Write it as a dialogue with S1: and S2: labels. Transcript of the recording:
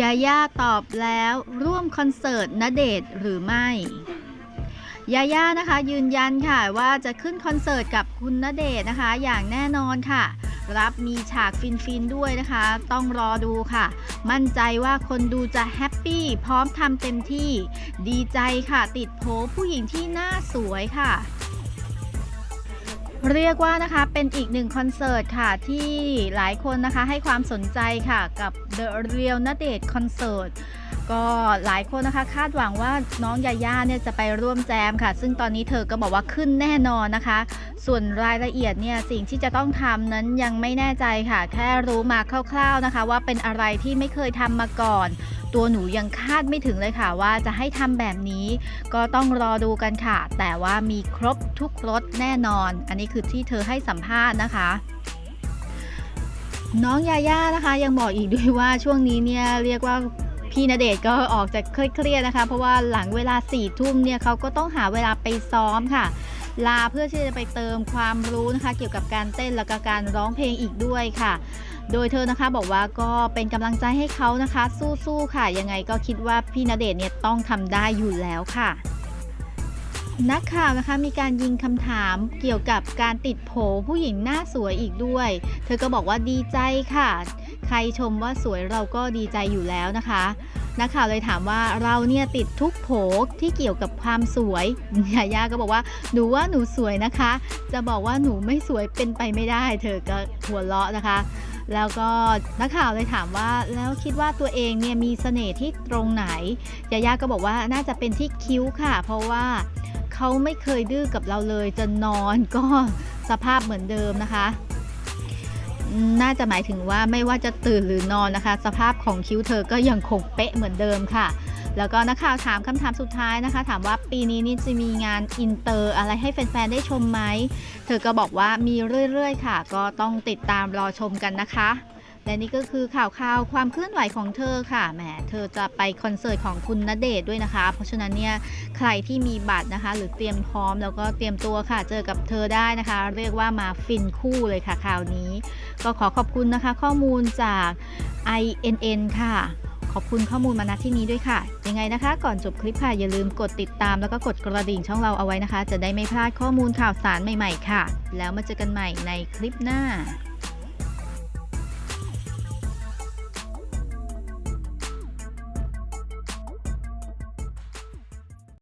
S1: ยาย่าตอบแล้วร่วมคอนเสิร์ตณเดชหรือไม่ยาย่านะคะยืนยันค่ะว่าจะขึ้นคอนเสิร์ตกับคุณณเดชน์นะคะ อย่างแน่นอนค่ะ รับมีฉากฟินๆด้วยนะคะ ต้องรอดูค่ะ มั่นใจว่าคนดูจะแฮปปี้พร้อมทำเต็มที่ ดีใจค่ะติดโผผู้หญิงที่หน้าสวยค่ะ เรียกว่านะคะเป็นอีกหนึ่งคอนเสิร์ตค่ะที่หลายคนนะคะให้ความสนใจค่ะกับ The Real n a d e t Concert ก็หลายคนนะคะคาดหวังว่าน้องยาย่าเนี่ยจะไปร่วมแจมค่ะ ซึ่งตอนนี้เธอก็บอกว่าขึ้นแน่นอนนะคะ ส่วนรายละเอียดเนี่ยสิ่งที่จะต้องทำนั้นยังไม่แน่ใจค่ะ แค่รู้มาคร่าวๆนะคะ ว่าเป็นอะไรที่ไม่เคยทำมาก่อน ตัวหนูยังคาดไม่ถึงเลยค่ะว่าจะให้ทำแบบนี้ ก็ต้องรอดูกันค่ะ แต่ว่ามีครบทุกรสแน่นอน อันนี้คือที่เธอให้สัมภาษณ์นะคะน้องยาย่านะคะยังบอกอีกด้วยว่าช่วงนี้เนี่ยเรียกว่า พี่ณเดชก็ออกจากเครียดนะคะ เพราะว่าหลังเวลาสี่ทุ่มเนี่ยเขาก็ต้องหาเวลาไปซ้อมค่ะ ลาเพื่อที่จะไปเติมความรู้นะคะ เกี่ยวกับการเต้นแล้วก็การร้องเพลงอีกด้วยค่ะ โดยเธอนะคะบอกว่าก็เป็นกำลังใจให้เขานะคะ สู้ๆค่ะ ยังไงก็คิดว่าพี่ณเดชเนี่ยต้องทำได้อยู่แล้วค่ะ นักข่าวนะคะมีการยิงคำถามเกี่ยวกับการติดโผผู้หญิงหน้าสวยอีกด้วย เธอก็บอกว่าดีใจค่ะ ใครชมว่าสวยเราก็ดีใจอยู่แล้วนะคะ นักข่าวเลยถามว่าเราเนี่ยติดทุกโผที่เกี่ยวกับความสวยยาย่าก็บอกว่าหนูว่าหนูสวยนะคะ จะบอกว่าหนูไม่สวยเป็นไปไม่ได้ เธอก็หัวเราะนะคะแล้วก็นักข่าวเลยถามว่าแล้วคิดว่าตัวเองเนี่ยมีเสน่ห์ที่ตรงไหนยาย่าก็บอกว่าน่าจะเป็นที่คิ้วค่ะ เพราะว่า เขาไม่เคยดื้อกับเราเลยจะนอนก็สภาพเหมือนเดิมนะคะ น่าจะหมายถึงว่าไม่ว่าจะตื่นหรือนอนนะคะ สภาพของคิ้วเธอก็ยังคงเป๊ะเหมือนเดิมค่ะ แล้วก็นักข่าวถามคำถามสุดท้ายนะคะ ถามว่าปีนี้นี่จะมีงานอินเตอร์อะไรให้แฟนๆได้ชมไหม เธอก็บอกว่ามีเรื่อยๆค่ะ ก็ต้องติดตามรอชมกันนะคะ และนี่ก็คือข่าวข่าวความเคลื่อนไหวของเธอค่ะ แหม เธอจะไปคอนเสิร์ตของคุณณเดชน์ด้วยนะคะ เพราะฉะนั้นเนี่ย ใครที่มีบัตรนะคะ หรือเตรียมพร้อมแล้วก็เตรียมตัวค่ะ เจอกับเธอได้นะคะ เรียกว่ามาฟินคู่เลยค่ะคราวนี้ ก็ขอขอบคุณนะคะ ข้อมูลจาก INN ค่ะ ขอบคุณข้อมูลมาณที่นี้ด้วยค่ะ ยังไงนะคะ ก่อนจบคลิปค่ะ อย่าลืมกดติดตามแล้วก็กดกระดิ่งช่องเราเอาไว้นะคะ จะได้ไม่พลาดข้อมูลข่าวสารใหม่ ๆ ค่ะ แล้วมาเจอกันใหม่ในคลิปหน้า